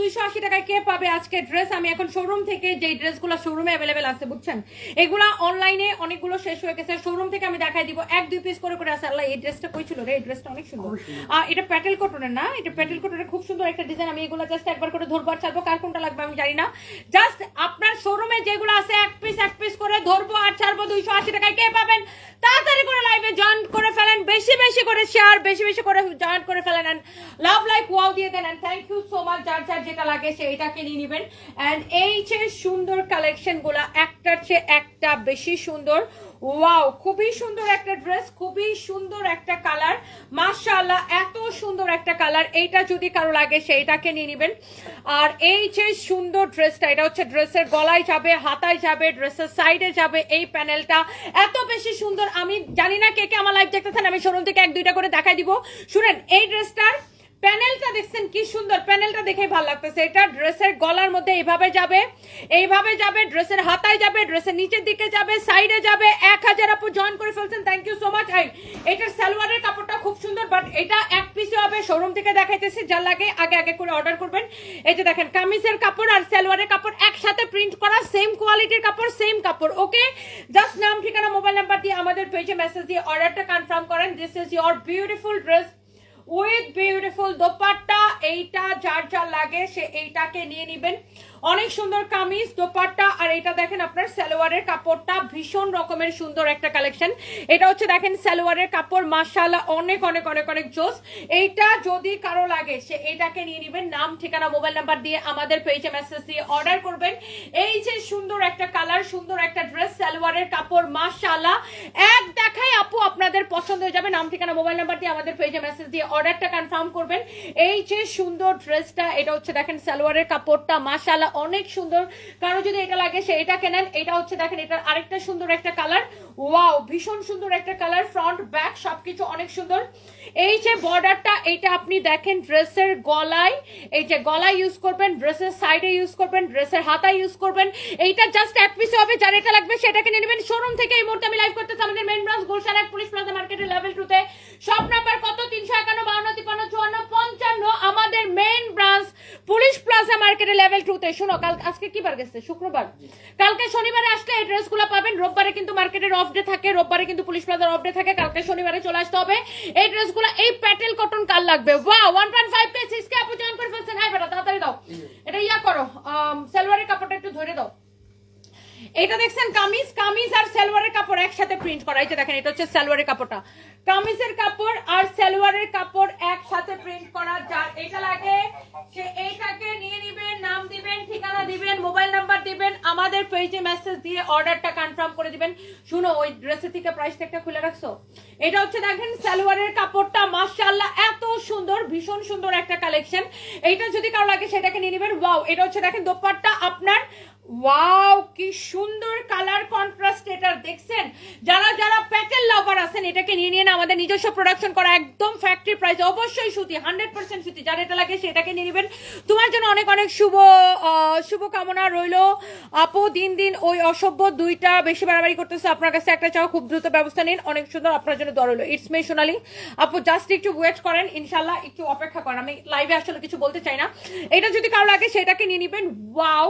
দুইশো আশি টাকায় কে পাবে আজকে ড্রেস আমি এখন শোরুম থেকে যে ড্রেসগুলো শোরুমে অ্যাভেলেবেল আছে বুঝছেন? এগুলা অনলাইনে অনেকগুলো শেষ হয়ে গেছে। শোরুম থেকে আমি দেখাই দিব। এক দুই পিস করে করে আছে। আল্লাহ এই ড্রেসটা কই ছিল রে? এই ড্রেসটা অনেক সুন্দর। আহ, এটা প্যাটেল কটনের না? এটা প্যাটেল কটনের খুব সুন্দর একটা ডিজাইন আমি এগুলো জাস্ট একবার করে ধরবো আর ছাড়বো। কার কোনটা লাগবে আমি জানি না। জাস্ট আপনার শোরুমে যেগুলো আছে এক পিস এক পিস করে ধরবো আর ছাড়বো। দুইশো আশি টাকায় কে পাবেন? তাড়াতাড়ি করে লাইভে জয়েন করে ফেলেন। বেশি বেশি করে শেয়ার বেশি বেশি করে জয়েন করে ফেলেন। লাভ লাইক ওয়াও দিয়ে দেন। থ্যাংক ইউ সো মাচ যার যার যেটা লাগে সে এটাকে নিয়ে নেবেন। এন্ড এই যে সুন্দর কালেকশনগুলা, একটার চেয়ে একটা বেশি সুন্দর। ওয়াও খুবই সুন্দর একটা ড্রেস খুবই সুন্দর একটা কালার মাশাআল্লাহ, এত সুন্দর একটা কালার এইটা যদি কারও লাগে সেইটাকে নিয়ে নেবেন। আর এই যে সুন্দর ড্রেসটা এটা হচ্ছে ড্রেসের গলায় যাবে, হাতায় যাবে ড্রেসের সাইডে যাবে এই প্যানেলটা এত বেশি সুন্দর, আমি জানি না কে কে আমার লাইভ দেখতেছেন, আমি শোরুম থেকে এক দুইটা করে দেখাই দিব। শুনেন, এই ড্রেসটার প্যানেলটা দেখছেন কি সুন্দর, প্যানেলটা দেখে ভালো লাগতেছে। এটা ড্রেসের গলার মধ্যে এইভাবে যাবে এইভাবে যাবে, ড্রেসের হাতায় যাবে, ড্রেসের নিচের দিকে যাবে, সাইডে যাবে। এক হাজার আপু জয়েন করে ফেলছেন thank you so much I এটার সালোয়ারের কাপড়টা খুব সুন্দর বাট এটা এক পিসে হবে। শোরুম থেকে দেখাইতেছি যার লাগে আগে আগে করে অর্ডার করবেন। এই যে দেখেন, কামিজের কাপড় আর সালোয়ারের কাপড় একসাথে প্রিন্ট করা সেম কোয়ালিটির কাপড় সেম কাপড় ওকে জাস্ট নাম, ঠিকানা মোবাইল নাম্বার দিয়ে আমাদের পেজে মেসেজ দিয়ে অর্ডারটা কনফার্ম করেন। This is your beautiful dress with beautiful dupatta, এইটা যার যার লাগে সে এইটাকে নিয়ে নিবেন। অনেক সুন্দর কামিজ, দোপাট্টা, আর এটা দেখেন আপনার সালোয়ারের কাপড়টা, ভীষণ রকমের সুন্দর একটা কালেকশন। এটা হচ্ছে দেখেন সালোয়ারের কাপড়, মাশাআল্লাহ, অনেক অনেক অনেক অনেক জোস। এইটা যদি কারও লাগে, সে এইটাকে নিয়ে নিবেন। নাম, ঠিকানা, মোবাইল নাম্বার দিয়ে আমাদের পেজে মেসেজ দিয়ে অর্ডার করবেন। এই যে সুন্দর একটা কালার সুন্দর একটা ড্রেস সালোয়ারের কাপড়, মাশাআল্লাহ। এক দেখাই আপু আপনাদের পছন্দ হয়ে যাবে। নাম, ঠিকানা, মোবাইল নাম্বার দিয়ে আমাদের পেজে মেসেজ দিয়ে অর্ডারটা কনফার্ম করবেন। এই যে সুন্দর ড্রেসটা এটা হচ্ছে দেখেন সালোয়ারের কাপড়টা, মাশাআল্লাহ অনেক সুন্দর। কারও যদি এটা লাগে সে এটা কেনেন, এটা হচ্ছে দেখেন এটার আরেকটা সুন্দর একটা কালার ওয়াও ভীষণ সুন্দর একটা কালার ফ্রন্ট ব্যাক সবকিছু অনেক সুন্দর। এই যে বর্ডারটা এটা আপনি দেখেন ড্রেসের গলায়, এই যে গলায় ইউজ করবেন ড্রেসের সাইডে ইউজ করবেন ড্রেসের হাতায় ইউজ করবেন। এইটা জাস্ট এক পিসে হবে, যার এটা লাগবে সেটাকে নিয়ে নেবেন। শোরুম থেকে এই মুহূর্তে আমি লাইভ করতেছি আমাদের মেন ব্রাঞ্চ গুলশান এক পুলিশ প্লাজা মার্কেটের লেভেল টুতে সব নাম্বার কত? তিনশো একান্ন আমাদের মেন ব্রাঞ্চ পুলিশ প্লাজা মার্কেটের লেভেল টুতে শোনো, কাল আজকে কি বার গেছে? শুক্রবার। কালকে শনিবারে আসলে এই ড্রেসগুলো পাবেন। রোববারে কিন্তু মার্কেটের অফ ডে থাকে, রোববারে কিন্তু পুলিশ প্লাজার অফ ডে থাকে। কালকে শনিবারে চলে আসতে হবে। এই ড্রেসগুলো এই প্যাটেল কটন কাল লাগবে? ওয়া one point five K six K আপু জয়েন করে ফেলছেন। হ্যাঁ বেটা, তাড়াতাড়ি দাও। এটা ইয়া করো সালোয়ারের কাপড়টা একটু ধরে দাও। এটা দেখছেন কামিজ? কামিজ আর সালোয়ারের কাপড় একসাথে প্রিন্ট করা। এই যে দেখেন, এটা হচ্ছে সালোয়ারের কাপড়টা। কামিজের কাপড় আর সালোয়ারের কাপড় একসাথে প্রিন্ট করা যার এটা লাগে, সে এইটাকে নিয়ে নেবেন, নাম দিবেন, ঠিকানা দিবেন মোবাইল নাম্বার দিবেন, আমাদের পেজে মেসেজ দিয়ে অর্ডারটা কনফার্ম করে দিবেন। শুনো, ওই ড্রেসের থেকে প্রাইসটা একটা খুলে রাখছো? এটা হচ্ছে দেখেন সালোয়ারের কাপড়টা, মাশাআল্লাহ, এত সুন্দর, ভীষণ সুন্দর একটা কালেকশন এইটা যদি কারও লাগে, সেটাকে নিয়ে নেবেন। ওয়াও এটা হচ্ছে দেখেন দোপাট্টা আপনার ওয়াও কি সুন্দর কালার কন্ট্রাস্ট এটা, দেখছেন? যারা যারা প্যাটেল লাভার আছেন, এটাকে নিয়ে নিয়ে আমাদের নিজস্ব প্রোডাকশন করা একদম ফ্যাক্টরি প্রাইস অবশ্যই সুতি হান্ড্রেড পার্সেন্ট সুতি, যার এটা লাগে সেটাকে নিয়ে নেবেন। তোমার জন্য অনেক অনেক শুভ শুভকামনা রইল। আপু, দিন দিন ওই অসভ্য দুইটা বেশি বাড়াবাড়ি করতেছে, আপনার কাছে একটা চাও, খুব দ্রুত ব্যবস্থা নিন, অনেক সুন্দর, আপনার জন্য দর হলো ইটস মে সোনালি। আপু জাস্ট একটু ওয়েট করেন ইনশাল্লাহ একটু অপেক্ষা করেন, আমি লাইভে আসলে কিছু বলতে চাই না। এটা যদি কারও লাগে, সেটাকে নিয়ে নিবেন। ওয়াও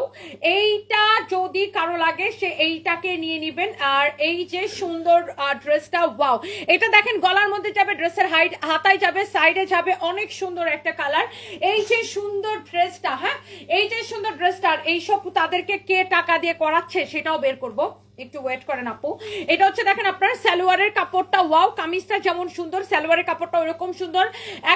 এইটা যদি কারও লাগে, সে এইটাকে নিয়ে নিবেন। আর এই যে সুন্দর ড্রেসটা, ওয়াও। এটা দেখেন, গলার মধ্যে যাবে, ড্রেসের হাইট, হাতায় যাবে, সাইডে যাবে, অনেক সুন্দর একটা কালার। এই যে সুন্দর ড্রেসটা হ্যাঁ? এই যে সুন্দর ড্রেসটা, আর এইসব তাদেরকে কে টাকা দিয়ে করাচ্ছে, সেটাও বের করব। একটু ওয়েট করেন আপু। এটা হচ্ছে দেখেন আপনার সালোয়ারের কাপড়টা। ওয়াও কামিজটা যেমন সুন্দর, সালোয়ারের কাপড়টা ওরকম সুন্দর।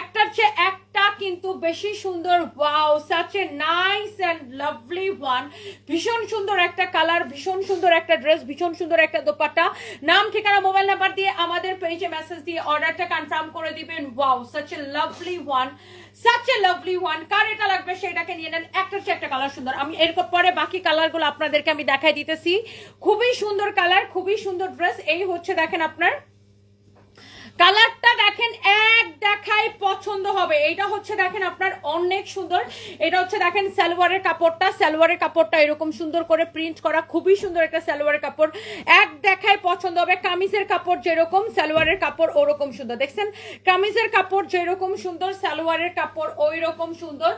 একটার চেয়ে একটা কিন্তু বেশি সুন্দর। Wow such a nice and lovely one ভীষণ সুন্দর একটা কালার ভীষণ সুন্দর একটা ড্রেস ভীষণ সুন্দর একটা দোপাট্টা। নাম, ঠিকানা মোবাইল নাম্বার দিয়ে আমাদের পেজে মেসেজ দিয়ে অর্ডারটা কনফার্ম করে দিবেন। Wow such a lovely one such a lovely one কার এটা লাগবে সেটাকে নিয়ে নেন। একটার চেয়ে একটা কালার সুন্দর। আমি এরপর পরে বাকি কালারগুলো আপনাদেরকে আমি দেখাই দিতেছি। খুবই সুন্দর কালার খুবই সুন্দর ড্রেস এই হচ্ছে দেখেন আপনার কালারটা দেখেন এক দেখায় পছন্দ হবে। এটা হচ্ছে দেখেন আপনার অনেক সুন্দর। এটা হচ্ছে দেখেন সালোয়ারের কাপড়টা। সালোয়ারের কাপড়টা এরকম সুন্দর করে প্রিন্ট করা। খুবই সুন্দর একটা সালোয়ারের কাপড়। এক দেখায় পছন্দ হবে। কামিজের কাপড় যেরকম, সালোয়ারের কাপড় ওরকম সুন্দর। দেখছেন? কামিজের কাপড় যেরকম সুন্দর, সালোয়ারের কাপড় ওই রকম সুন্দর।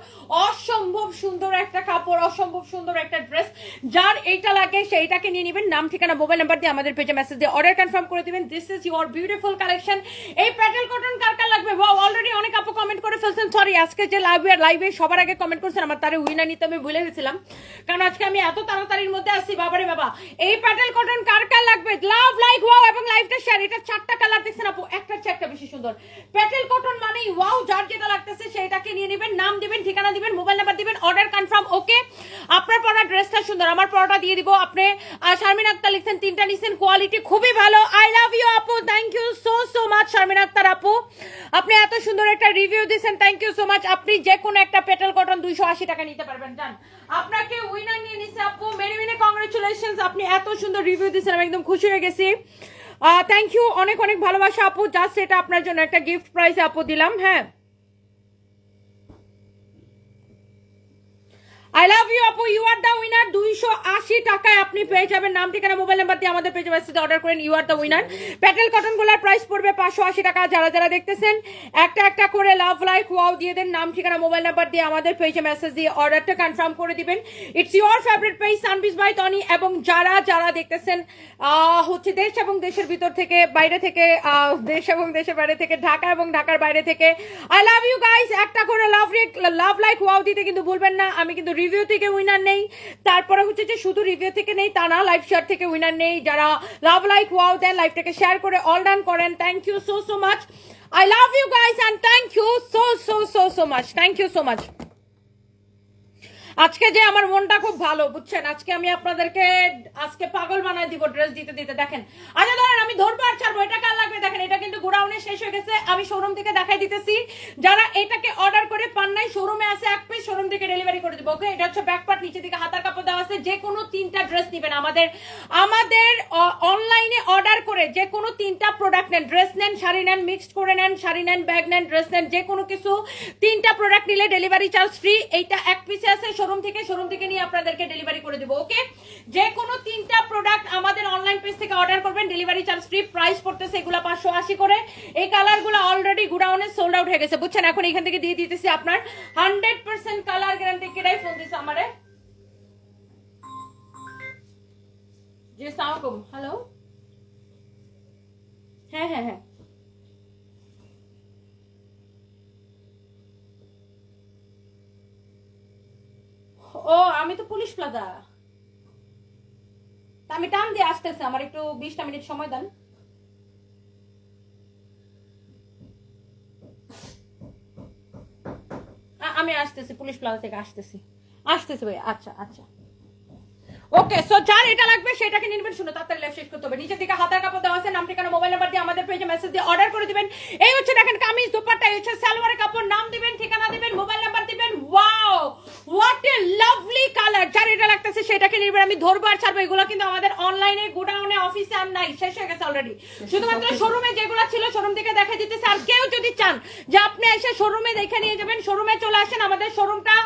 অসম্ভব সুন্দর একটা কাপড়, অসম্ভব সুন্দর একটা ড্রেস যার এইটা লাগে সেইটাকে নিয়ে নেবেন। নাম, ঠিকানা মোবাইল নাম্বার দিয়ে আমাদের পেজে মেসেজ দিয়ে অর্ডার কনফার্ম করে দিবেন। This is your beautiful collection এই প্যাটেল কটন কার কার লাগবে? ওয়াও অলরেডি অনেক আপু কমেন্ট করে ফেলছেন। সরি আজকে যে লাইভে লাইভে সবার আগে কমেন্ট করছেন, আমার তারে উইনা নিতে আমি ভুলে গেছিলাম। কারণ আজকে আমি এত তাড়াতাড়ির মধ্যে আসি বাবারে বাবা। এই প্যাটেল কটন কার কার লাগবে? লাভ লাইক ওয়াও এবং লাইভটা শেয়ার এটা চারটা কালার দেখছেন আপু, একটা একটা বেশি সুন্দর। প্যাটেল কটন মানেই ওয়াও যার যেটা লাগতেছে সেটাকে নিয়ে নেবেন, নাম দিবেন, ঠিকানা দিবেন মোবাইল নাম্বার দিবেন অর্ডার কনফার্ম ওকে আপনার পরা ড্রেসটা সুন্দর, আমার পরাটা দিয়ে দিব। আপনি শারমিন আক্তার লিখছেন, তিনটা নিছেন কোয়ালিটি খুবই ভালো। আই লাভ ইউ আপু thank you so so much Sharmin Akter আপু। আপনি এত সুন্দর একটা রিভিউ দিয়েছেন থ্যাংক ইউ সো মাচ আপনি যে কোনো একটা পেটাল কটন দুইশো আশি টাকা নিতে পারবেন জান আপনাকে উইনার নিয়ে নিচ্ছে আপু। মেনি মেনি কংগ্রেচুলেশন আপনি এত সুন্দর রিভিউ দিয়েছেন, আমি একদম খুশি হয়ে গেছি। থ্যাংক ইউ অনেক অনেক ভালোবাসা আপু। জাস্ট এটা আপনার জন্য একটা গিফট প্রাইস আপু দিলাম হ্যাঁ। আই লাভ ইউ আপু ইউ আর দ্য উইনার দুইশো আশি টাকায় আপনি পেয়ে যাবেন। নাম, ঠিকানা মোবাইল নাম্বার দিয়ে আমাদের পেজে মেসেজে অর্ডার করেন। ইউ আর দ্য উইনার প্যাটেল কটনগুলার প্রাইস পড়বে পাঁচশো আশি টাকা। যারা যারা দেখতেছেন, একটা একটা করে লাভ লাইক ওয়াও দিয়ে দেন। নাম, ঠিকানা মোবাইল নাম্বার দিয়ে আমাদের পেজে মেসেজ দিয়ে অর্ডারটা কনফার্ম করে দিবেন। ইটস ইউর ফেভারিট পেজ সানবিস বাই টনি এবং যারা যারা দেখতেছেন হচ্ছে দেশ এবং দেশের ভিতর থেকে, বাইরে থেকে দেশ এবং দেশের বাইরে থেকে, ঢাকা এবং ঢাকার বাইরে থেকে আই লাভ ইউ গাইস একটা করে লাভ লাভ লাইক ওয়াও দিতে কিন্তু ভুলবেন না। আমি কিন্তু রিভিউ থেকে উইনার নেই। তারপরে হচ্ছে যে শুধু রিভিউ থেকে নেই, তা না লাইভ শেয়ার থেকে উইনার নেই। যারা লাভ লাইক ওয়াও দেন লাইভটাকে শেয়ার করে অল ডান করেন। Thank you so so much I love you guys and thank you so so so so much thank you so much আজকে যে আমার মনটা খুব ভালো, বুঝছেন? আজকে আমি আপনাদেরকে, আজকে পাগল বানায় দিব ড্রেস দিতে দিতে, দেখেন। আচ্ছা ধরেন আমি ধরবো আর ছাড়বো, এটা কার লাগবে? দেখেন, এটা কিন্তু গোডাউনে শেষ হয়ে গেছে, আমি শোরুম থেকে দেখাই দিতেছি। যারা এটাকে অর্ডার করে পান নাই শোরুমে আছে, এক পিস শোরুম থেকে ডেলিভারি করে দিব ওকে এটা হচ্ছে ব্যাক পার্ট নিচে দিকে হাতার কাপড় দেওয়া আছে, যে কোনো তিনটা ড্রেস নেবেন। আমাদের আমাদের অনলাইনে অর্ডার করে যে কোনো তিনটা প্রোডাক্ট নেন ড্রেস নেন, শাড়ি নেন মিক্সড করে নেন, শাড়ি নেন ব্যাগ নেন ড্রেস নেন, যে কোনো কিছু তিনটা প্রোডাক্ট নিলে ডেলিভারি চার্জ ফ্রি এইটা এক পিসে আছে শোরুম থেকে শোরুম থেকে নিয়ে আপনাদেরকে ডেলিভারি করে দেবো ওকে যে কোনো তিনটা প্রোডাক্ট আমাদের অনলাইন পেজ থেকে অর্ডার করবেন ডেলিভারি চার্জ ফ্রি প্রাইস পড়তেছে এগুলো পাঁচশো আশি করে। এই কালারগুলো অলরেডি গুডাউনে সোল্ড আউট হয়ে গেছে, বুঝছেন? এখন এখান থেকে দিয়ে দিতেছি আপনার। হান্ড্রেড পার্সেন্ট কালার গ্যারান্টি কেটাই ফোন দিচ্ছে আমারে? হ্যালো হ্যাঁ হ্যাঁ হ্যাঁ। ও, আমি তো পুলিশ প্লাজা। আমি টান দিয়ে আসতেছে, আমার একটু বিশটা মিনিট সময় দেন। আমি আসতেছি, পুলিশ প্লাজা থেকে আসতেছি। আসতেছি ভাই আচ্ছা আচ্ছা। ওকে সো যার এটা লাগবে সেটাকে নিবেন। শুনে তাড়াতাড়ি লাইভ শেষ করতে হবে। নিচের দিকে হাতার কাপড় দেওয়া আছে নাম ঠিকানা মোবাইল নাম্বার দিয়ে আমাদের পেজে মেসেজ দিয়ে অর্ডার করে দিবেন। এই হচ্ছে দেখেন কামিজ দুপাট্টা এই হচ্ছে সালোয়ারের কাপড় নাম দিবেন ঠিকানা দিবেন মোবাইল নাম্বার দিবেন। Wow what a lovely colour যার এটা লাগতেছে সেটাকে নেবেন। আমি ধরবো আর ছাড়বো। এগুলো কিন্তু আমাদের অনলাইনে গোডাউনে অফিসে আর নাই। শেষ হয়ে গেছে অলরেডি শুধুমাত্র শোরুমে যেগুলো ছিল শোরুম থেকে দেখা দিতেছে। আর কেউ যদি চান যে আপনি এসে শোরুমে দেখে নিয়ে যাবেন শোরুমে চলে আসেন। আমাদের শোরুমটা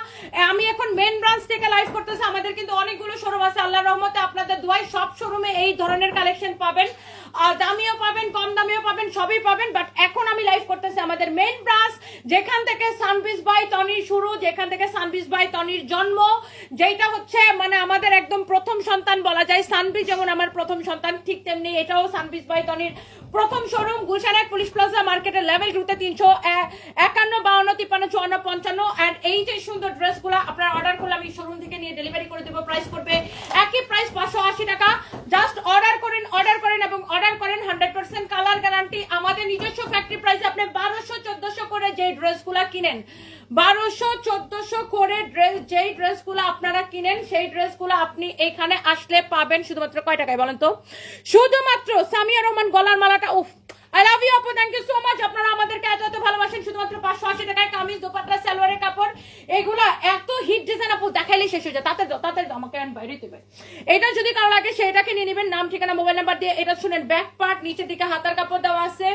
আমি এখন মেন ব্রাঞ্চ থেকে লাইভ করতেছি। আমাদের কিন্তু অনেকগুলো শোরুম আছে। আল্লাহ রহমতে আপনাদের দোয়াই সব শোরুমে এই ধরনের কালেকশন পাবেন। দামিও পাবেন, কম দামিও পাবেন, সবই পাবেন বাট এখন আমি লাইভ করতেছি আমাদের মেন ব্রাঞ্চ যেখান থেকে সানবিস বাই তনির শুরু, যেখান থেকে সানবিস বাই তনির জন্ম যেটা হচ্ছে মানে আমাদের একদম প্রথম সন্তান বলা যায় সানবিস যেমন আমার প্রথম সন্তান, ঠিক তেমনি এটাও সানবিস বাই তনির প্রথম শোরুম গুলশান এক পুলিশ প্লাজা মার্কেটের লেভেল গ্রুপে তিনশো একান্ন, বাউন্ন, তিপ্পান্ন, চুয়ান্ন, পঞ্চান্ন অ্যান্ড এই যে সুন্দর ড্রেসগুলো আপনার অর্ডার করলে আমি শোরুম থেকে নিয়ে ডেলিভারি করে দেবো প্রাইস করবে একই প্রাইস পাঁচশো আশি টাকা। জাস্ট অর্ডার করেন অর্ডার করেন এবং অর্ডার করেন হান্ড্রেড পার্সেন্ট কালার গ্যারান্টি আমাদের নিজস্ব ফ্যাক্টরি প্রাইস আপনি বারোশো, চোদ্দশো করে যে ড্রেসগুলো কিনেন, বারোশো, চোদ্দশো করে ড্রেস যেই ড্রেসগুলো আপনারা কিনেন, সেই ড্রেসগুলো আপনি এখানে আসলে পাবেন শুধুমাত্র কয় টাকায় বলেন তো? শুধুমাত্র সামিয়া রহমান গলার মালাটা, উফ! আই লাভ ইউ আপু থ্যাংক ইউ সো মাচ আপনারা আমাদেরকে এত এত ভালোবাসেন, শুধুমাত্র পাঁচশো আশি টাকায় কামিজ, দোপাট্টা, সালোয়ারের কাপড়, এগুলো এত হিট ডিজাইন আপু দেখাইলে শেষ হয়ে যায়। তাতে তাতে আমাকে বাইরে দেবে। এটা যদি কারও লাগে সেটাকে নিয়ে নেবেন। নাম, ঠিকানা মোবাইল নাম্বার দিয়ে এটা শুনেন। ব্যাক পার্ট নিচের দিকে হাতার কাপড় দেওয়া আছে।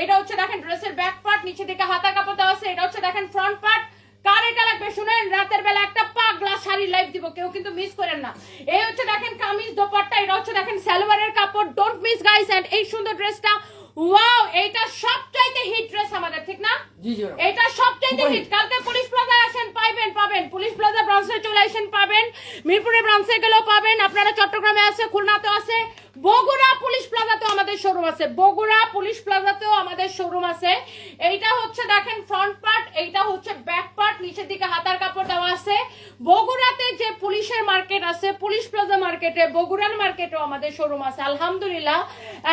এটা হচ্ছে, দেখেন ড্রেসের ব্যাক পার্ট নিচে দিকে হাতার কাপড় দেওয়া আছে। এটা হচ্ছে, দেখেন ফ্রন্ট পার্ট কার এটা লাগবে শুনেন রাতের বেলা একটা পাগলা শাড়ি লাইভ দিব কেউ কিন্তু মিস করেন না। এই হচ্ছে দেখেন কামিজ দোপাট্টা এটা হচ্ছে দেখেন সালোয়ারের কাপড়। ডোন্ট মিস গাইস এন্ড এই সুন্দর ড্রেসটা ওয়াও এটা সবচাইতে হিট ড্রেস আমাদের ঠিক না? জি জি এটা Super হিট কালকে পুলিশ প্লাজায় আসেন পাইবেন পাবেন। পুলিশ প্লাজা ব্রাঞ্চে চলে আসেন পাবেন। মিরপুরে ব্রাঞ্চে গেলেও পাবেন। আপনারা চট্টগ্রামে আছে খুলনাতে আছে। বগুড়া পুলিশ প্লাজাতেও আমাদের শোরুম আছে। বগুড়া পুলিশ প্লাজাতেও আমাদের শোরুম আছে। এইটা হচ্ছে দেখেন ফ্রন্ট পার্ট এইটা হচ্ছে ব্যাক পার্ট নিচের দিকে হাতার কাপড় দেওয়া আছে। বগুড়াতে যে পুলিশের মার্কেট আছে পুলিশ প্লাজা মার্কেটে বগুড়ার মার্কেটেও আমাদের শোরুম আছে আলহামদুলিল্লাহ।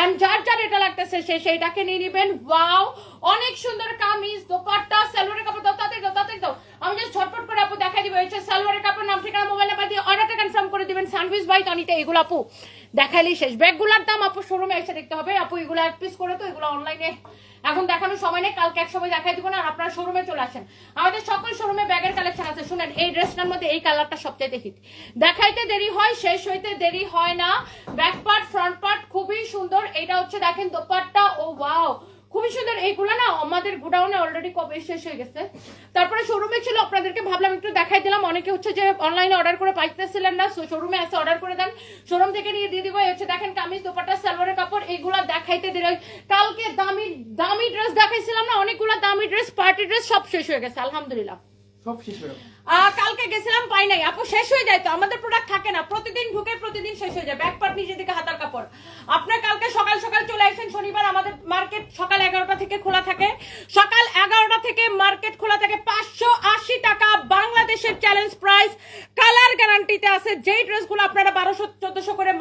এন্ড যার যার এটা লাগতেছে সে সেইটাকে নিয়ে নিবেন। ওয়াও অনেক সুন্দর কামিজ দোপাট্টা সালোয়ারের কাপড় দাও তাতে দাও আমি জাস্ট ঝটপট করে আপু দেখাই দিব সালোয়ারের কাপড়, নাম, ঠিকানা মোবাইল নাম্বার দিয়ে অর্ডারটা কনফার্ম করে দিবেন। বাই এগুলো আপু দেখাইলেই শেষ। ব্যাগগুলোর দাম আপু শোরুমে এসে দেখতে হবে। আপু এগুলো এক পিস করে তো, এগুলো অনলাইনে এখন সময় নেই, কালকে এক সময় দেখাই দিব না আপনারা শোরুমে চলে আসেন। আমাদের সকল শোরুমে ব্যাগের কালেকশন আছে। শুনেন, এই ড্রেসটার মধ্যে এই কালারটা সবচাইতে হিট দেখাইতে দেরি হয়, শেষ হইতে দেরি হয় না। ব্যাক পার্ট ফ্রন্ট পার্ট খুবই সুন্দর। এটা হচ্ছে দেখেন, দোপাট্টা, ও ওয়াও খুবই সুন্দর। এইগুলো না আমাদের গোডাউনে অলরেডি কবে শেষ হয়ে গেছে। তারপরে শোরুমে ছিল আপনাদেরকে ভাবলাম একটু দেখাই দিলাম। অনেকে হচ্ছে যে অনলাইনে অর্ডার করে পাইতেছিলেন না শোরুমে এসে অর্ডার করে দেন। শোরুম থেকে নিয়ে দিয়ে দিব হচ্ছে দেখেন কামিজ দোপাট্টা সালোয়ারের কাপড় এইগুলা দেখাইতে দিলে কালকে দামি দামি ড্রেস দেখাইছিলাম না অনেকগুলো দামি ড্রেস পার্টি ড্রেস সব শেষ হয়ে গেছে আলহামদুলিল্লাহ। সব শেষ কালকে গেছিলাম পাই নাই। আপু শেষ হয়ে যায় তো? আমাদের প্রোডাক্ট থাকে না। প্রতিদিন ঢুকে প্রতিদিন শেষ হয়ে যায়। ব্যাক পার্ট দিকে হাতার কাপড়। আপনার কালকে সকাল সকাল চলে আসেন আমাদের মার্কেট সকাল এগারোটা থেকে খোলা থাকে। সকাল এগারোটা থেকে মার্কেট খোলা থাকে। পাঁচশো আশি টাকা বাংলাদেশের চ্যালেঞ্জ প্রাইস কালার গ্যারান্টিতে আছে। যেই ড্রেসগুলো আপনারা বারোশো, চোদ্দশো করে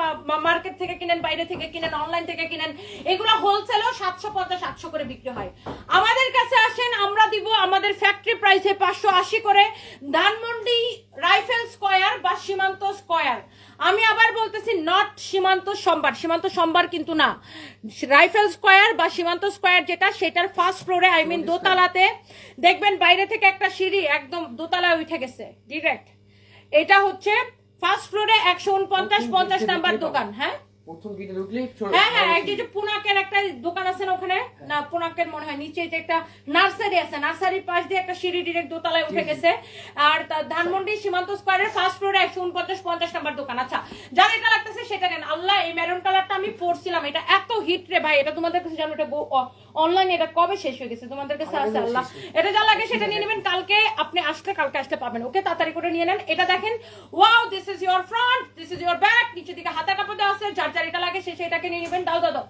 মার্কেট থেকে কিনেন, বাইরে থেকে কিনেন অনলাইন থেকে কিনেন, এগুলো হোলসেলও সাতশো পঞ্চাশ সাতশো করে বিক্রি হয়। আমাদের কাছে আসেন, আমরা দিব আমাদের ফ্যাক্টরি প্রাইসে পাঁচশো আশি করে। ধানমন্ডি রাইফেল স্কয়ার বা সীমান্ত স্কয়ার। আমি আবার বলতেছি নট সীমান্ত সোমবার। সীমান্ত সোমবার কিন্তু না। রাইফেল স্কোয়ার বা সীমান্ত স্কোয়ার যেটা সেটার ফার্স্ট ফ্লোরে আই মিন দোতলাতে দেখবেন বাইরে থেকে একটা সিঁড়ি একদম দোতলায় উঠে গেছে ডিরেক্ট এটা হচ্ছে ফার্স্ট ফ্লোরে একশো উনপঞ্চাশ পঞ্চাশ নাম্বার দোকান হ্যাঁ? প্রথম গেটে ঢুকলি হ্যাঁ হ্যাঁ এই যে পুনাকের একটা দোকান আছে না ওখানে? না পুনাকের মনে হয় নিচে একটা নার্সারি আছে। নার্সারির পাশ দিয়ে একটা সিঁড়ি ডিরেক্ট দোতলায় উঠে গেছে। আর ধানমন্ডি সীমান্ত স্কোয়ারের ফার্স্ট ফ্লোরে একশো উনপঞ্চাশ পঞ্চাশ নাম্বার দোকান। আচ্ছা যার এটা লাগতেছে সেটা কেন আল্লাহ এই মেরুন কালারটা আমি পরছিলাম। এটা এত হিট রে ভাই এটা তোমাদের কাছে জানো এটা অনলাইনে এটা কবে শেষ হয়ে গেছে? তোমাদের কাছে আছে আল্লাহ। এটা যা লাগে সেটা নিয়ে নেবেন। কালকে আপনি আসলে কালকে আসতে পাবেন। ওকে তাড়াতাড়ি করে নিয়ে নেন। এটা দেখেন wow this is your front this is your back নিচে দিকে হাতা কাপড় দেওয়া আছে যার যার এটা লাগে সে সেটাকে নিয়ে নেবেন। দাও দাও দাও।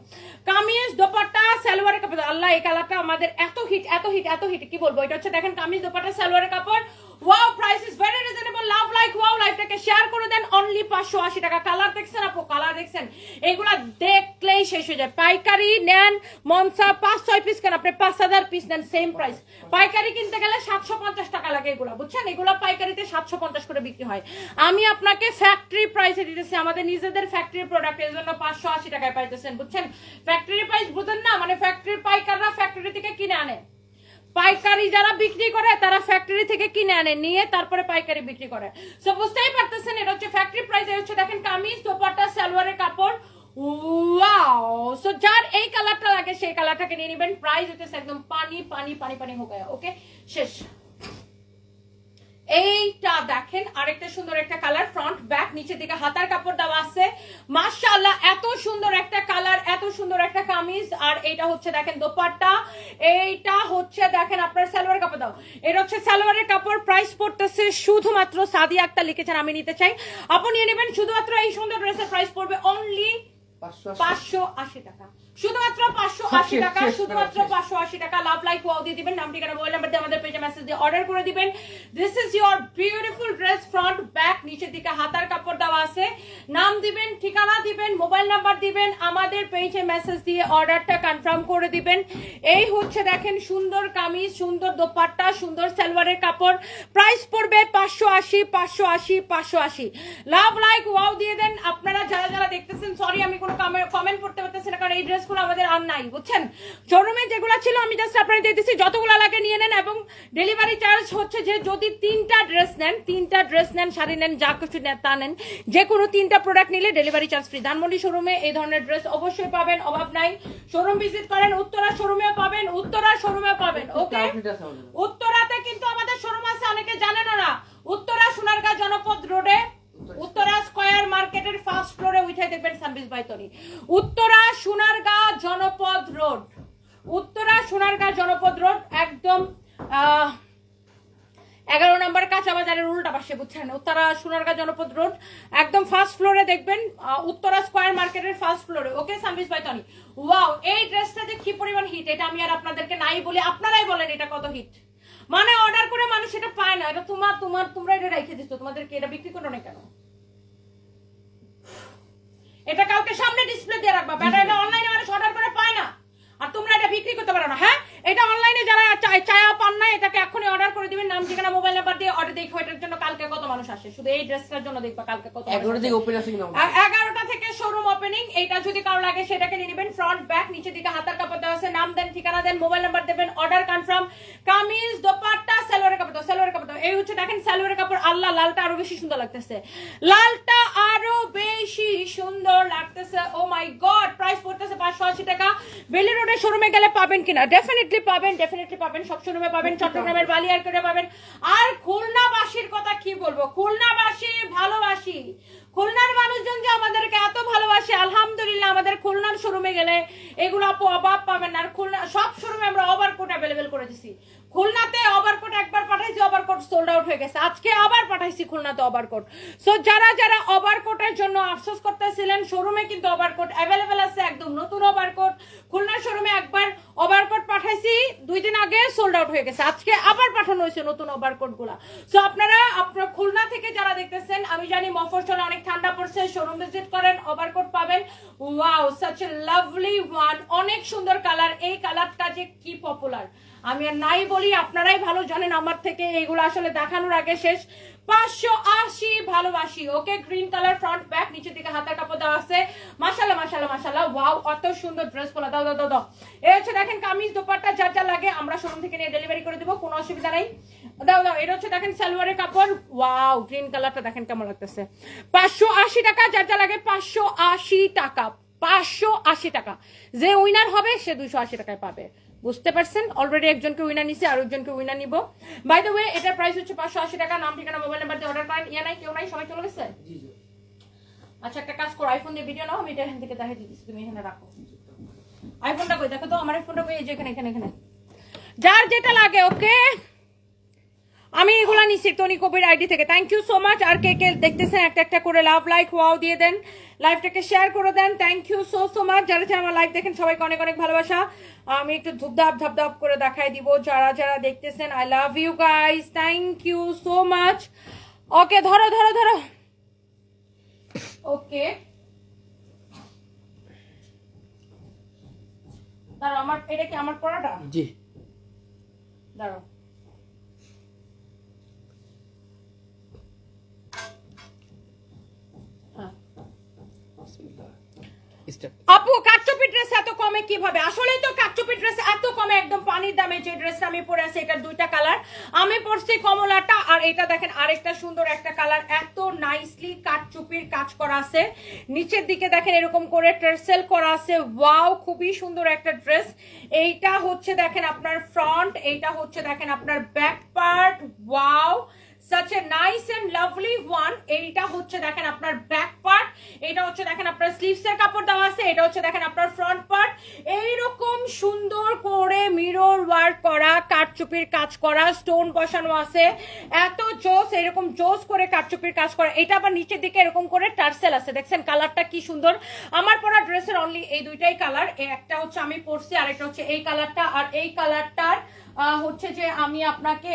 কামিজ দোপাট্টা সালোয়ারের কাপড় আল্লাহ এই কালারটা আমাদের এত হিট এত হিট এত হিট কি বলব? এটা হচ্ছে দেখেন কামিজ দোপাট্টা সালোয়ারের কাপড়। Wow price is very reasonable love like wow লাইফটাকে শেয়ার করে দেন। অনলি পাঁচশো আশি টাকা। কালার দেখছেন আপু? কালার দেখছেন। এগুলা দেখলেই শেষ হয়ে যায়। পাইকারি নেন মনসা পাঁচ ছয় পিস কেন? আপনি পাঁচ হাজার পিস নেন সেম প্রাইস পাইকারি কিনতে গেলে সাতশো পঞ্চাশ টাকা লাগে এগুলো, বুঝছেন? এগুলো পাইকারিতে সাতশো পঞ্চাশ করে বিক্রি হয়। আমি আপনাকে ফ্যাক্টরি প্রাইসে দিতেছি, আমাদের নিজেদের ফ্যাক্টরি প্রোডাক্টের জন্য পাঁচশো আশি টাকায় পাইতেছেন, বুঝছেন? ফ্যাক্টরি প্রাইস বুঝেন না মানে ফ্যাক্টরির পাইকাররা ফ্যাক্টরি থেকে কিনে আনে। পাইকারি যারা বিক্রি করে, তারা ফ্যাক্টরি থেকে কিনে আনে, নিয়ে তারপরে পাইকারি বিক্রি করে। সো বুঝতেই পারতেছেন, এটা হচ্ছে ফ্যাক্টরি প্রাইস হচ্ছে দেখেন কামিজ, দোপাট্টা, সালোয়ারের কাপড় ওয়াও সো যার এই কালারটা লাগে, সেই কালারটাকে নিয়ে নেবেন। প্রাইস হচ্ছে একদম পানি পানি পানি পানি হয়ে ওকে শেষ। এইটা দেখেন, আরেকটা সুন্দর একটা কালার ফ্রন্ট ব্যাক নিচের দিকে হাতার কাপড় দেওয়া আছে। মাশাআল্লাহ, এত সুন্দর একটা কালার এত সুন্দর একটা কামিজ। আর এইটা হচ্ছে, দেখেন, দোপাট্টা। এইটা হচ্ছে, দেখেন, আপনার সালোয়ার কাপড় দাও। এটা হচ্ছে সালোয়ারের কাপড় প্রাইস পড়তেছে শুধুমাত্র সাদিয়া আক্তার লিখেছেন, আমি নিতে চাই। আপনি নিয়ে নেবেন, শুধুমাত্র এই সুন্দর ড্রেসের প্রাইস পড়বে অনলি পাঁচশো আশি। টাকা শুধুমাত্র পাঁচশো আশি টাকা শুধুমাত্র পাঁচশো আশি টাকা লাভ লাইক ওয়াও দিয়ে দিবেন। নাম ঠিকানা মোবাইল নাম্বার দিয়ে আমাদের পেজে মেসেজ দিয়ে অর্ডার করে দিবেন। This is your beautiful dress front back নিচের দিকে হাতার কাপড় দেওয়া আছে। নাম দিবেন ঠিকানা দিবেন মোবাইল নাম্বার দিবেন আমাদের পেজে মেসেজ দিয়ে অর্ডারটা কনফার্ম করে দিবেন। এই হচ্ছে দেখেন সুন্দর কামিজ সুন্দর দোপাট্টা সুন্দর সালোয়ারের কাপড়। প্রাইস পড়বে পাঁচশো আশি পাঁচশো আশি পাঁচশো আশি। লাভ লাইক ওয়াও দিয়ে দেন। আপনারা যারা যারা দেখতেছেন সরি আমি কোনো কমেন্ট করতে পারতেছি না কারণ এই ড্রেস ড্রেসগুলো আমাদের আর নাই বুঝছেন? শোরুমে যেগুলো ছিল আমি জাস্ট আপনাদের দিয়ে দিচ্ছি যতগুলো লাগে নিয়ে নেন এবং ডেলিভারি চার্জ হচ্ছে যে যদি তিনটা ড্রেস নেন তিনটা ড্রেস নেন শাড়ি নেন যা কিছু নেন তা নেন যে কোনো তিনটা প্রোডাক্ট নিলে ডেলিভারি চার্জ ফ্রি ধানমন্ডি শোরুমে এই ধরনের ড্রেস অবশ্যই পাবেন অভাব নাই। শোরুম ভিজিট করেন উত্তরা শোরুমেও পাবেন উত্তরা শোরুমেও পাবেন ওকে উত্তরাতে কিন্তু আমাদের শোরুম আছে অনেকে জানেন না। উত্তরা সোনারগাঁ জনপদ রোডে উত্তরা স্কয়ার মার্কেটের ফার্স্ট ফ্লোরে উঠে দেখবেন সার্ভিস বাইতনি উত্তরা সোনারগাঁ জনপদ রোড। উত্তরা সোনারগাঁ জনপদ রোড, একদম এগারো নম্বর কাঁচা বাজারের উল্টা পাশে, বুঝছেন? উত্তরা সোনারগাঁ জনপদ রোড, একদম ফার্স্ট ফ্লোরে দেখবেন উত্তরা স্কয়ার মার্কেটের ফার্স্ট ফ্লোরে। ওকে সার্ভিস বাইতনি ওয়াও, এই ড্রেসটা যে কি পরিমাণ হিট এটা আমি আর আপনাদেরকে নাই বলি, আপনারাই বলেন এটা কত হিট মানে অর্ডার করে মানুষ এটা পায় না, এটা তোমার তোমার, তোমরা এটা রেখে দিচ্ছ তোমাদেরকে এটা বিক্রি করো না কেন? এটা কাউকে সামনে ডিসপ্লে দিয়ে রাখবা বেটা এটা অনলাইনে মানুষ অর্ডার করে পায় না। আর তোমরা এটা বিক্রি করতে পারো না হ্যাঁ? এটা অনলাইনে যারা চায় পান না এটাকে এখনই অর্ডার করে দিবেন। নাম ঠিকানা মোবাইল নাম্বার দিয়ে অর্ডার দেখো এটার জন্য কালকে কত মানুষ আসে? শুধু এই ড্রেসটার জন্য দেখবা কালকে কত এগারোটা থেকে ওপেন এ- এগারোটা থেকে শোরুম ওপেনিং এটা যদি কারও লাগে সেটাকে নিয়ে নেবেন। ফ্রন্ট ব্যাক নিচে দিকে হাতার কাপড় দেওয়া আছে। নাম দেন ঠিকানা দেন মোবাইল নাম্বার দেবেন অর্ডার কনফার্ম কামিজ দোপাট্টা সালোয়ারের কাপড় সালোয়ারের কাপড় এই হচ্ছে দেখেন সালোয়ারের কাপড়, আল্লাহ, লালটা আরও বেশি সুন্দর লাগতেছে। লালটা আরও বেশি সুন্দর লাগতেছে। ও মাই গড প্রাইস পড়তেছে পাঁচশো আশি টাকা। বেলি রোডের শোরুমে গেলে পাবেন কিনা? ডেফিনেটলি পাবেন ডেফিনেটলি পাবেন। সব শোরুমে পাবেন, চট্টগ্রামের বালিয়ার করে পাবেন। আর খুলনাবাসীর কথা কি বলব? খুলনাবাসী, ভালোবাসি। খুলনার মানুষজন যে আমাদেরকে এত ভালোবাসে, আলহামদুলিল্লাহ আমাদের খুলনার শোরুমে গেলে এগুলো অভাব পাবেন আর খুলনা, সব শোরুমে আমরা ওভারকোট অ্যাভেলেবেল করে দিছি। খুলনাতে ওভারকোট একবার পাঠাইছি ওভারকোট সোল্ড আউট হয়ে গেছে। আজকে আবার পাঠাইছি খুলনাতে ওভারকোট সো যারা যারা ওভারকোটের জন্য আফসোস করতেছিলেন শোরুমে কিন্তু ওভারকোট অ্যাভেলেবেল আছে, একদম নতুন ওভারকোট খুলনার শোরুমে একবার ওভারকোট পাঠাইছি, দুই দিন আগে সোল্ড আউট হয়ে গেছে। আজকে আবার পাঠানো হয়েছে নতুন ওভারকোটগুলো সো আপনারা, আপনার খুলনা থেকে যারা দেখতেছেন, আমি জানি মফস্বলে অনেক ঠান্ডা পড়ছে শোরুম ভিজিট করেন ওভারকোট পাবেন। Wow such a lovely one অনেক সুন্দর কালার এই কালারটা যে কি পপুলার আমি আর নাই বলি, আপনারাই ভালো জানেন আমার থেকে। এইগুলো আসলে দেখানোর আগে শেষ। পাঁচশো আশি ভালোবাসি। Okay green colour front back নিচের দিকে হাতার কাপড় দেওয়া আছে। মাসালা মাসালা মাসালা ওয়াও অত সুন্দর ড্রেসগুলো দাও দাও দাও এই হচ্ছে দেখেন কামিজ দোপাট্টা, যা যা লাগে আমরা শোরুম থেকে নিয়ে ডেলিভারি করে দেবো, কোনো অসুবিধা নেই। দাও দাও, এটা হচ্ছে দেখেন সালোয়ারের কাপড়। ওয়াও গ্রিন কালারটা দেখেন কেমন লাগতেছে। পাঁচশো আশি টাকা, যা যা লাগে পাঁচশো আশি টাকা। পাঁচশো আশি টাকা। যে উইনার হবে, সে দুইশো আশি টাকায় পাবে। বুঝতে পারছেন? অলরেডি একজনকে উইনার নিছে আর একজনকে উইনার নিব। বাই দ্য ওয়ে এটার প্রাইস হচ্ছে পাঁচশো আশি টাকা নাম ঠিকানা মোবাইল নাম্বার দিয়ে অর্ডার করেন। ইয়া নাই কেউ নাই সবাই চলে গেছে? জি জি। আচ্ছা একটা কাজ করো আইফোন দিয়ে ভিডিও নাও আমি এটা এখান থেকে দেখাই দিচ্ছি তুমি এখানে রাখো। আইফোনটা কই? দেখো তো আমার আইফোনটা কই? এই যে এখানে এখানে এখানে। যার যেটা লাগে ওকে আমি এগুলা নিচ্ছি টনি কবির আইডি থেকে। থ্যাংক ইউ সো মাচ আর কে কে দেখতেছেন একটা একটা করে লাভ লাইক ওয়াও দিয়ে দেন। লাইভটাকে শেয়ার করে দেন। Thank you so so much যারা যারা আমার লাইভ দেখেন সবাইকে অনেক অনেক ভালোবাসা। আমি একটু ধুপধাপ ধাপধাপ করে দেখাই দিব। যারা যারা দেখতেছেন I love you guys thank you so much okay ধরো ধরো ধরো। ওকে দাঁড়াও আমার এটা কি আমার পড়াটা? জি। দাঁড়াও। কমে কীভাবে? আসলেই তো কাটচুপি ড্রেস এত কমে, একদম পানির দামে যে ড্রেসটা আমি পরে আছি এটা দুইটা কালার আমি পরছি কমলাটা, আর এটা দেখেন আরেকটা সুন্দর একটা কালার এত নাইসলি কাটচুপির কাজ করা আছে। নিচের দিকে দেখেন এরকম করে টার্সেল করা আছে। ওয়াও খুবই সুন্দর একটা ড্রেস এইটা হচ্ছে দেখেন আপনার ফ্রন্ট এইটা হচ্ছে দেখেন আপনার back part wow such a nice and lovely one এইটা হচ্ছে দেখেন আপনার ব্যাক এটা হচ্ছে দেখেন আপনার স্লিভস এর কাপড় দেওয়া আছে, এটা হচ্ছে দেখেন আপনার ফ্রন্ট পার্ট এইরকম সুন্দর করে মিরর ওয়ার্ক করা, কাঠচুপির কাজ করা স্টোন বসানো আছে। এত জোস, এরকম জোস করে কাঠচুপির কাজ করা। এটা আবার নিচের দিকে এরকম করে টার্সেল আছে। দেখছেন কালারটা কি সুন্দর। আমার পরা ড্রেসের অনলি এই দুইটাই কালার। একটা হচ্ছে আমি পরছি, আর একটা হচ্ছে এই কালারটা। আর এই কালারটার হচ্ছে যে আমি আপনাকে,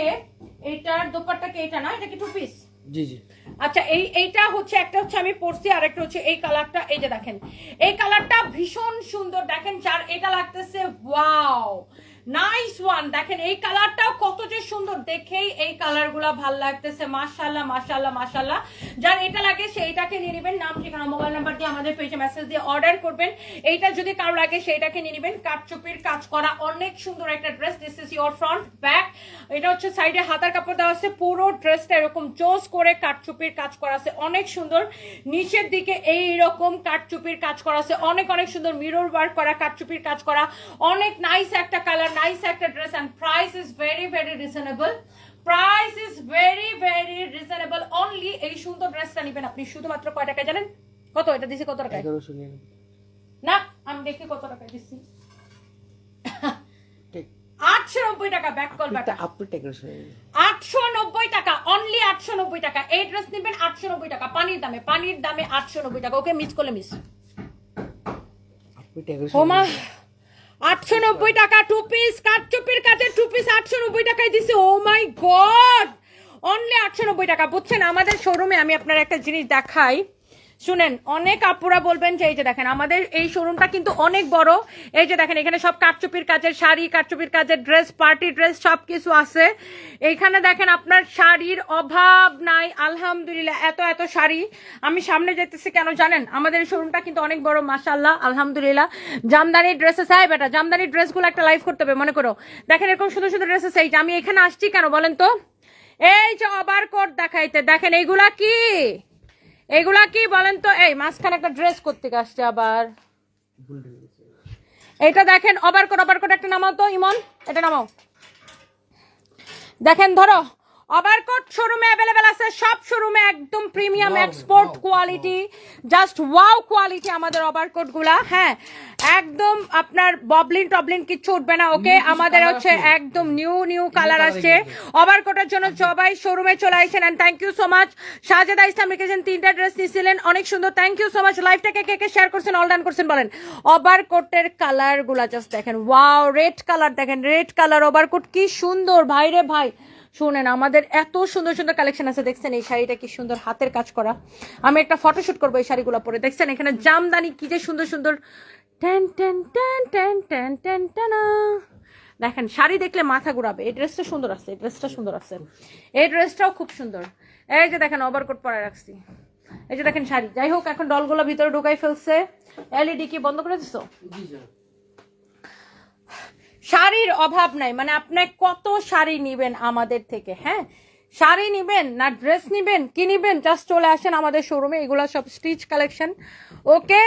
এটার দোপাট্টাকে, এটা না, এটা কি টু পিস জি জি। আচ্ছা এই, এইটা হচ্ছে, একটা হচ্ছে আমি পরছি আর একটা হচ্ছে এই কালারটা, এই যে দেখেন। এই কালারটা ভীষণ সুন্দর, দেখেন যার এটা লাগতেছে, ওয়াও। নাইস ওয়ান দেখেন, এই কালারটাও কত যে সুন্দর। দেখেই এই কালারগুলো ভালো লাগতেছে। মাশাল্লাহ মাশাল্লাহ মাশাল্লাহ যার এটা লাগে সেইটাকে নিয়ে নেবেন। নাম, ঠিকানা মোবাইল নাম্বার দিয়ে আমাদের পেজে মেসেজ দিয়ে অর্ডার করবেন। এইটা যদি কারও লাগে, সেইটাকে নিয়ে নেবেন। কাঠচুপির কাজ করা অনেক সুন্দর একটা dress this is your front back এটা হচ্ছে সাইডে হাতার কাপড় দেওয়া আছে। পুরো ড্রেসটা এরকম চোজ করে কাঠচুপির কাজ করা আছে। অনেক সুন্দর। নিচের দিকে এই রকম কাঠচুপির কাজ করা আছে। অনেক অনেক সুন্দর মিরর ওয়ার্ক করা, কাঠচুপির কাজ করা। অনেক নাইস একটা কালার নাইস একটা dress and price is very very reasonable price is very very reasonable only এই সুন্দর ড্রেসটা নেবেন আপনি। শুধুমাত্র কয় টাকায় জানেন? কত? এটা দিছি কত টাকায়? না আমি দেখি কত টাকায় দিচ্ছি। আটশো নব্বই টাকা ব্যাক কল ব্যাটা আটশো নব্বই টাকা অনলি আটশো নব্বই টাকা। এই ড্রেস নেবেন আটশো নব্বই টাকা। পানির দামে পানির দামে আটশো নব্বই টাকা। ওকে মিস করলে মিস ওমা আটশো নব্বই টাকা টু পিস কাঠচুপির কাছে টু পিস আটশো নব্বই টাকায় দিছে। ও মাই গড অনলি আটশো নব্বই টাকা। বুঝছেন, আমাদের শোরুমে আমি আপনার একটা জিনিস দেখাই। শুনেন, অনেক আপুরা বলবেন যে, এই যে দেখেন, আমাদের এই শোরুমটা কিন্তু অনেক বড়। এই যে দেখেন, এখানে সব কাঠচুপির কাজের শাড়ি কাঠচুপির কাজের ড্রেস, পার্টি ড্রেস সব কিছু আছে। এইখানে দেখেন, আপনার শাড়ির অভাব নাই, আলহামদুলিল্লাহ, এত এত শাড়ি। আমি সামনে যেতেছি কেন জানেন? আমাদের এই শোরুমটা কিন্তু অনেক বড় মাসাল্লাহ আলহামদুলিল্লাহ। জামদানি ড্রেসেস হ্যাঁ বেটা, জামদানি ড্রেসগুলো একটা লাইভ করতে হবে, মনে করো। দেখেন, এরকম সুন্দর সুন্দর ড্রেসেস, এই যে আমি এখানে আসছি কেন বলেন তো? এই যে অবার কোট দেখাইতে, দেখেন, এইগুলা কি? এগুলা কি বলেন তো? এই, মাঝখানে একটা ড্রেস করতে আসছে আবার? এটা দেখেন অবার কোট অবার কোট একটা নামাও তো, ইমন। এটা নামাও। দেখেন, ধরো ওভারকোট শোরুমে অ্যাভেলেবেল আছে সব শোরুমে একদম premium export quality just wow quality আমাদের ওভারকোটগুলা হ্যাঁ একদম আপনার ববলিন টবলিন কিচ্ছু উঠবে না ওকে আমাদের হচ্ছে একদম নিউ নিউ কালার আসছে। ওভারকোটের জন্য সবাই শোরুমে চলে আসেন and thank you so much Shahzada Islam লিখেছেন তিনটা ড্রেস নিয়েছিলেন অনেক সুন্দর থ্যাংক ইউ সো মাচ লাইফটাকে কে কে শেয়ার করছেন অল ডান করছেন বলেন। ওভারকোটের কালারগুলা জাস্ট দেখেন ওয়াও রেড কালার দেখেন রেড কালার ওভারকোট কি সুন্দর ভাই রে ভাই। শুনেন, আমাদের এত সুন্দর সুন্দর কালেকশন আছে। দেখছেন, এই শাড়িটা কি সুন্দর হাতের কাজ করা। আমি একটা ফটোশুট করব এই শাড়িগুলো পরে। দেখছেন, এখানে জামদানি, কি যে সুন্দর সুন্দর। Ten ten ten ten ten ten, টেনা। দেখেন, শাড়ি দেখলে মাথা ঘুরাবে। এই ড্রেসটা সুন্দর আছে, এই ড্রেসটা সুন্দর আছে। এই ড্রেসটাও খুব সুন্দর। এই যে দেখেন ওভারকোট পরে রাখছি। এই যে দেখেন শাড়ি। যাই হোক, এখন ডলগুলো ভিতরে ঢুকাই ফেলছে। এলইডি কি বন্ধ করে দিছো? শাড়ির অভাব নাই। মানে আপনি কত শাড়ি নিবেন আমাদের থেকে হ্যাঁ? শাড়ি নিবেন না ড্রেস নিবেন, কি নিবেন? জাস্ট চলে আসেন আমাদের শোরুমে এগুলো সব স্টিচ কালেকশন ওকে?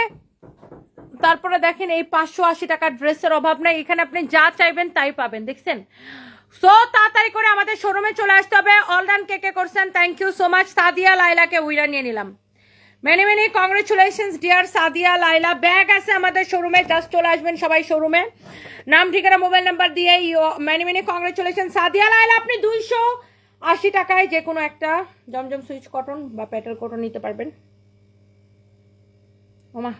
তারপরে দেখেন এই পাঁচশো আশি টাকার ড্রেসের অভাব নাই। এখানে আপনি যা চাইবেন তাই পাবেন, দেখছেন? সো তাড়াতাড়ি করে আমাদের শোরুমে চলে আসতে হবে। অলরান কে কে করছেন? Thank you so much Sadia লাইলাকে উইরা নিয়ে নিলাম। Many many congratulations dear Sadia Laila bag আছে আমাদের শোরুমে জাস্ট চলে আসবেন সবাই শোরুমে নাম, ঠিকানা মোবাইল নাম্বার দিয়ে many many congratulation Sadia Laila আপনি দুইশো আশি টাকায় যে কোনো একটা জমজম সুইচ কটন বা প্যাটেল কটন নিতে পারবেন। ওমা।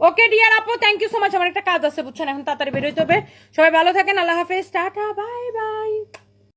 ওকে ডিয়ার আপু থ্যাংক ইউ সো মাচ আমার একটা কাজ আছে, বুঝছেন? এখন তাড়াতাড়ি বেরোতে হবে। সবাই ভালো থাকেন, আল্লাহ হাফেজ। Tata bye bye